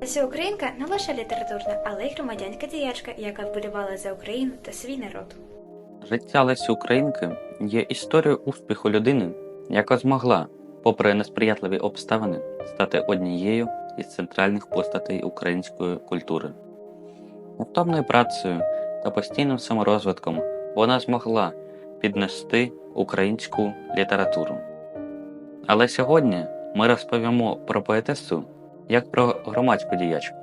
Леся Українка не лише літературна, але й громадянська діячка, яка вболівала за Україну та свій народ. Життя Лесі Українки є історією успіху людини, яка змогла, попри несприятливі обставини, стати однією із центральних постатей української культури. Невтомною працею та постійним саморозвитком вона змогла піднести українську літературу. Але сьогодні ми розповімо про поетесу як про громадську діячку.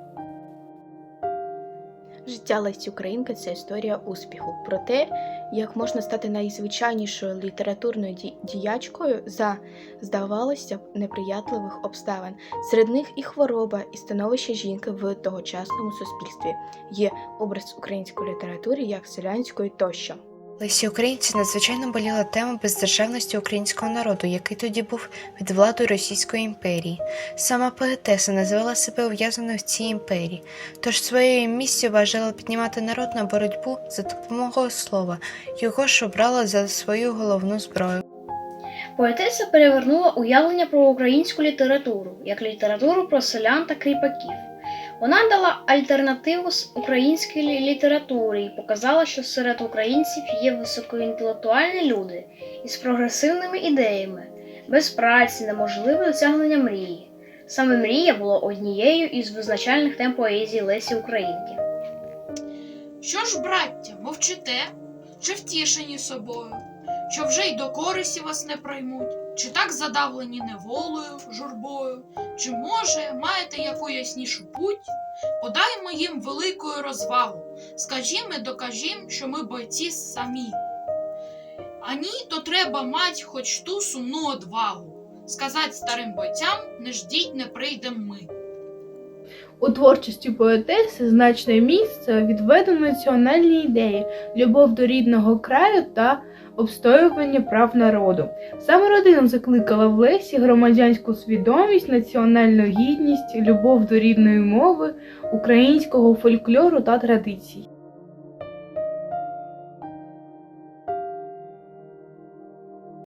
Життя Лесі Українки це історія успіху про те, як можна стати найзвичайнішою літературною діячкою за, здавалося б, неприятливих обставин. Серед них і хвороба, і становище жінки в тогочасному суспільстві. Є образ української літератури як селянської тощо. Лесі Українці надзвичайно боліла тема бездержавності українського народу, який тоді був під владою Російської імперії. Сама поетеса називала себе ув'язаною в цій імперії, тож своєю місією бажала піднімати народ на боротьбу за допомогою слова, його ж обрала за свою головну зброю. Поетеса перевернула уявлення про українську літературу як літературу про селян та кріпаків. Вона дала альтернативу з українській лі- літературі і показала, що серед українців є високоінтелектуальні люди із прогресивними ідеями. Без праці неможливе досягнення мрії. Саме мрія була однією із визначальних тем поезії Лесі Українки. Що ж, браття, мовчите? Чи втішені собою? Що вже й до користі вас не приймуть? Чи так задавлені неволею, журбою? Чи, може, маєте яку яснішу путь? Подаймо їм велику розвагу. Скажімо докажім, що ми бойці самі. А ні, то треба мать хоч ту сумну одвагу. Сказать старим бойцям, не ждіть, не прийдем ми. У творчості поетеси значне місце відведено національній ідеї, любов до рідного краю та обстоювання прав народу. Саме родина закликала в Лесі громадянську свідомість, національну гідність, любов до рідної мови, українського фольклору та традицій.